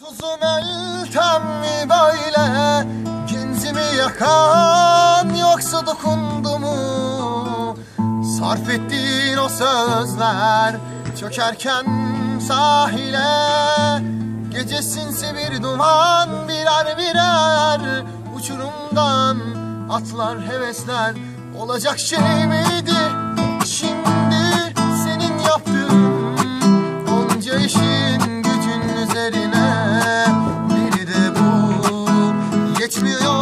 Tuzun eltem mi böyle? Genzimi yakan yoksa dokundu mu? Sarf ettiğin o sözler Çökerken sahile Gece sinsi bir duman birer birer. Uçurumdan atlar hevesler Olacak şey miydi Experience.